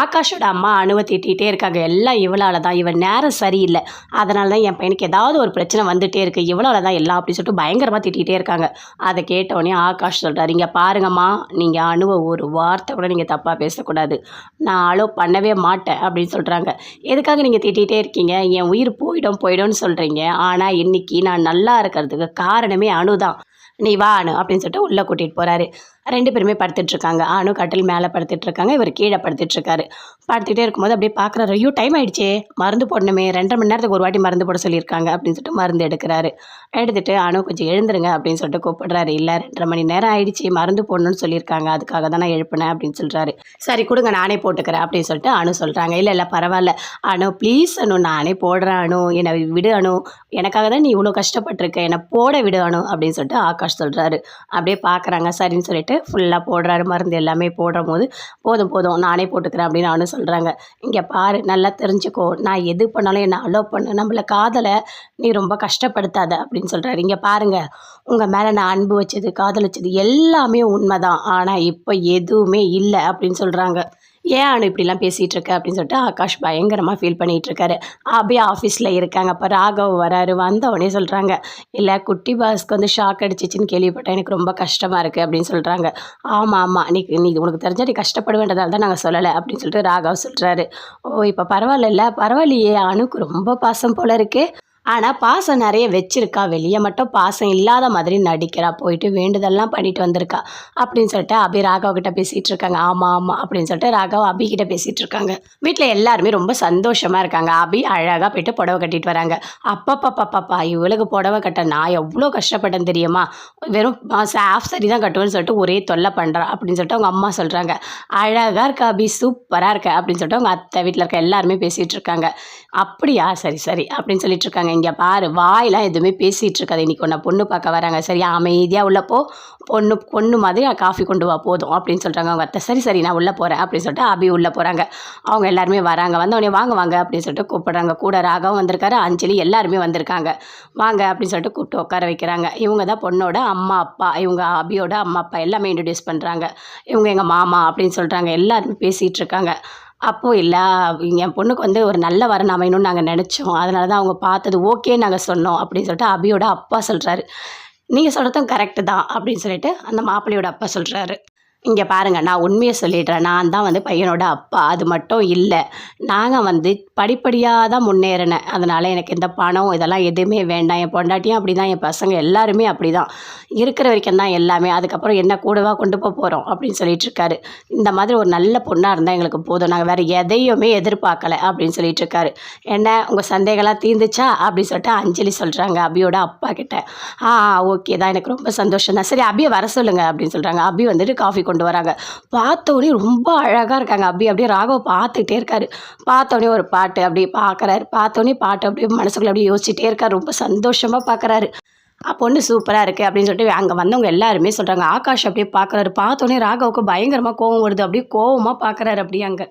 ஆகாஷோட அம்மா அணுவை திட்டிகிட்டே இருக்காங்க. எல்லாம் இவளால் தான் இவன் நேரம் சரியில்லை. அதனால தான் என் பையனுக்கு ஏதாவது ஒரு பிரச்சனை வந்துகிட்டே இருக்குது இவளால் தான் எல்லாம் அப்படின்னு சொல்லிட்டு பயங்கரமாக திட்டிகிட்டே இருக்காங்க. அதை கேட்டோடனே ஆகாஷ் சொல்கிறார் இங்கே பாருங்கம்மா நீங்கள் அணுவை ஒரு வார்த்தை கூட நீங்கள் தப்பாக பேசக்கூடாது. நான் அலோ பண்ணவே மாட்டேன் அப்படின்னு சொல்கிறாங்க எதுக்காக நீங்கள் திட்டிகிட்டே இருக்கீங்க? என் உயிர் போயிடும் போயிடும்னு சொல்கிறீங்க ஆனால் இன்னைக்கு நான் நல்லா இருக்கிறதுக்கு காரணமே அணு தான். நீ வா அணு அப்படின்னு சொல்லிட்டு உள்ளே கூட்டிகிட்டு போகிறாரு ரெண்டு பேருமே படுத்துட்டு இருக்காங்க அணு கட்டில் மேலே படுத்துட்டு இருக்காங்க இவர் கீழே படுத்துட்டு இருக்காரு படுத்துட்டே இருக்கும்போது அப்படியே பார்க்குறாரு ஐயோ டைம் ஆயிடுச்சே. மருந்து போடணுமே. ரெண்டரை மணி நேரத்துக்கு ஒரு வாட்டி மருந்து போட சொல்லியிருக்காங்க அப்படின்னு சொல்லிட்டு மருந்து எடுக்கிறாரு. எடுத்துட்டு அணு கொஞ்சம் எழுந்துருங்க அப்படின்னு சொல்லிட்டு கூப்பிடுறாரு. இல்லை ரெண்டரை மணி நேரம் ஆயிடுச்சு. மருந்து போடணும்னு சொல்லியிருக்காங்க. அதுக்காக தான் நான் எழுப்பினேன் அப்படின்னு சொல்கிறாரு சரி கொடுங்க நானே போட்டுக்கிறேன் அப்படின்னு சொல்லிட்டு அணு சொல்கிறாங்க இல்லை இல்லை பரவாயில்ல. அணு ப்ளீஸ் அணு நானே போடுறேன் அணு என்னை விடு அணு எனக்காக தான் நீ இவ்வளோ கஷ்டப்பட்டிருக்க. என்னை போட விடு அணு அப்படின்னு சொல்லிட்டு ஆகாஷ் சொல்கிறாரு அப்படியே பார்க்குறாங்க சரின்னு சொல்லிட்டு ஃபுல்லாக போடுறாரு. மருந்து எல்லாமே போடுற போது போதும் போதும் நானே போட்டுக்கிறேன் அப்படின்னு அவனு சொல்கிறாங்க இங்கே பாரு நல்லா தெரிஞ்சுக்கோ. நான் எது பண்ணாலும் என்னை அலோவ் பண்ணு. நம்மளை காதலை நீ ரொம்ப கஷ்டப்படுத்தாத அப்படின்னு சொல்கிறாரு இங்கே பாருங்கள் உங்கள் மேலே நான் அன்பு வச்சது காதல் வச்சது எல்லாமே உண்மைதான். ஆனால் இப்போ எதுவுமே இல்லை அப்படின்னு சொல்கிறாங்க ஏன் அனு இப்படிலாம் பேசிகிட்டு இருக்க அப்படின்னு சொல்லிட்டு ஆகாஷ் பயங்கரமாக ஃபீல் பண்ணிகிட்டு இருக்காரு அப்படியே ஆஃபீஸில் இருக்காங்க. அப்போ ராகவ் வராரு. வந்த உடனே சொல்கிறாங்க இல்லை குட்டி பாஸ்க்கு வந்து ஷாக் அடிச்சிச்சின்னு கேள்விப்பட்டேன். எனக்கு ரொம்ப கஷ்டமாக இருக்குது அப்படின்னு சொல்கிறாங்க ஆமாம் ஆமாம் நீ நீ உனக்கு தெரிஞ்சா நீ கஷ்டப்படுவேன்றதால தான் நாங்கள் சொல்லலை. அப்படின்னு சொல்லிட்டு ராகவ் சொல்கிறாரு ஓ இப்போ பரவாயில்ல பரவாயில்லையே. அணுக்கு ரொம்ப பாசம் போல இருக்கே. ஆனால் பாசம் நிறைய வச்சிருக்கா. வெளியே மட்டும் பாசம் இல்லாத மாதிரி நடிக்கிறா. போயிட்டு வேண்டுதல்லாம் பண்ணிட்டு வந்திருக்கா. அப்படின்னு சொல்லிட்டு அபி ராகவ் கிட்ட பேசிகிட்டு இருக்காங்க. ஆமாம் ஆமாம் அப்படின்னு சொல்லிட்டு ராகவ் அபி கிட்ட பேசிகிட்டு இருக்காங்க. வீட்டில் எல்லாருமே ரொம்ப சந்தோஷமாக இருக்காங்க. அபி அழகாக போயிட்டு புடவை கட்டிட்டு வராங்க. அப்பப்பப்பப்பப்பா இவளுக்கு புடவை கட்ட நான் எவ்வளோ கஷ்டப்பட்டேன் தெரியுமா? வெறும் ஆஃப் சரி தான் கட்டுவேன்னு சொல்லிட்டு ஒரே தொல்லை பண்ணுறா அப்படின்னு சொல்லிட்டு அவங்க அம்மா சொல்கிறாங்க அழகாக இருக்கா அபி? சூப்பராக இருக்க. அப்படின்னு சொல்லிட்டு அவங்க அத்தை வீட்டில் இருக்க எல்லாருமே பேசிகிட்டு இருக்காங்க. அப்படியா? சரி சரி அப்படின்னு சொல்லிட்டு இருக்காங்க. இங்கே பாரு வாயெல்லாம் எதுவுமே பேசிகிட்டு இருக்காது. இன்றைக்கி உன்னை பொண்ணு பார்க்க வராங்க. சரி அமைதியாக உள்ளப்போ பொண்ணு பொண்ணு மாதிரி காஃபி கொண்டு வா போதும் அப்படின்னு சொல்கிறாங்க அவங்க அத்தை. சரி சரி நான் உள்ளே போகிறேன் அப்படின்னு சொல்லிட்டு அபி உள்ளே போகிறாங்க அவங்க எல்லாருமே வராங்க. வந்தவொடனே வாங்க வாங்க அப்படின்னு சொல்லிட்டு கூப்பிட்றாங்க. கூட ராகவும் வந்திருக்காரு அஞ்சலி எல்லாருமே வந்திருக்காங்க. வாங்க அப்படின்னு சொல்லிட்டு கூப்பிட்டு உட்கார வைக்கிறாங்க. இவங்க தான் பொண்ணோட அம்மா அப்பா. இவங்க அபியோட அம்மா அப்பா எல்லாமே இன்ட்ரடியூஸ் பண்ணுறாங்க இவங்க எங்கள் மாமா அப்படின்னு சொல்கிறாங்க எல்லாருமே பேசிகிட்டு இருக்காங்க. அப்போது இல்லை என் பொண்ணுக்கு வந்து ஒரு நல்ல வரன் அமையணும்னு நாங்கள் நினச்சோம். அதனால தான் அவங்க பார்த்தது ஓகே நாங்கள் சொன்னோம் அப்படின்னு சொல்லிட்டு அபியோட அப்பா சொல்கிறாரு நீங்கள் சொல்கிறதும் கரெக்டு தான் அப்படின்னு சொல்லிட்டு அந்த மாப்பிள்ளையோட அப்பா சொல்கிறாரு இங்கே பாருங்கள் நான் உண்மையை சொல்லிடுறேன். நான் தான் வந்து பையனோட அப்பா. அது மட்டும் இல்லை. நாங்கள் வந்து படிப்படியாக தான் முன்னேறினேன். அதனால் எனக்கு இந்த பணம் இதெல்லாம் எதுவுமே வேண்டாம். என் பொண்டாட்டியும் அப்படி தான் என் பசங்க எல்லாருமே அப்படி தான் இருக்கிற வரைக்கும் தான் எல்லாமே. அதுக்கப்புறம் என்ன கூடவா கொண்டு போக போகிறோம் அப்படின்னு சொல்லிட்டு இருக்காரு. இந்த மாதிரி ஒரு நல்ல பொண்ணாக இருந்தால் எங்களுக்கு போதும். நாங்கள் வேறு எதையுமே எதிர்பார்க்கல அப்படின்னு சொல்லிட்டு இருக்காரு. என்ன உங்கள் சந்தேகம்லாம் தீர்ந்துச்சா அப்படின்னு சொல்லிட்டு அஞ்சலி சொல்கிறாங்க அபியோட அப்பா கிட்ட. ஆ ஓகே தான். எனக்கு ரொம்ப சந்தோஷம் தான். சரி அபியை வர சொல்லுங்கள் அப்படின்னு சொல்கிறாங்க அபி வந்துட்டு காஃபி கொண்டு வராங்க. பார்த்தோன்னே ரொம்ப அழகாக இருக்காங்க. அப்படி அப்படியே ராகவ பார்த்துக்கிட்டே இருக்காரு. பார்த்தோன்னே ஒரு பாட்டு அப்படியே பார்க்குறாரு. பார்த்தோன்னே பாட்டு அப்படியே மனசுக்குள்ள அப்படியே யோசிச்சுட்டே இருக்காரு. ரொம்ப சந்தோஷமாக பார்க்குறாரு. பொண்ணு சூப்பராக இருக்குது அப்படின்னு சொல்லிட்டு அங்கே வந்தவங்க எல்லாருமே சொல்கிறாங்க ஆகாஷ் அப்படியே பார்க்குறாரு. பார்த்தோன்னே ராகவுக்கு பயங்கரமாக கோவம் வருது. அப்படியே கோவமாக பார்க்குறாரு அப்படியே அங்கே.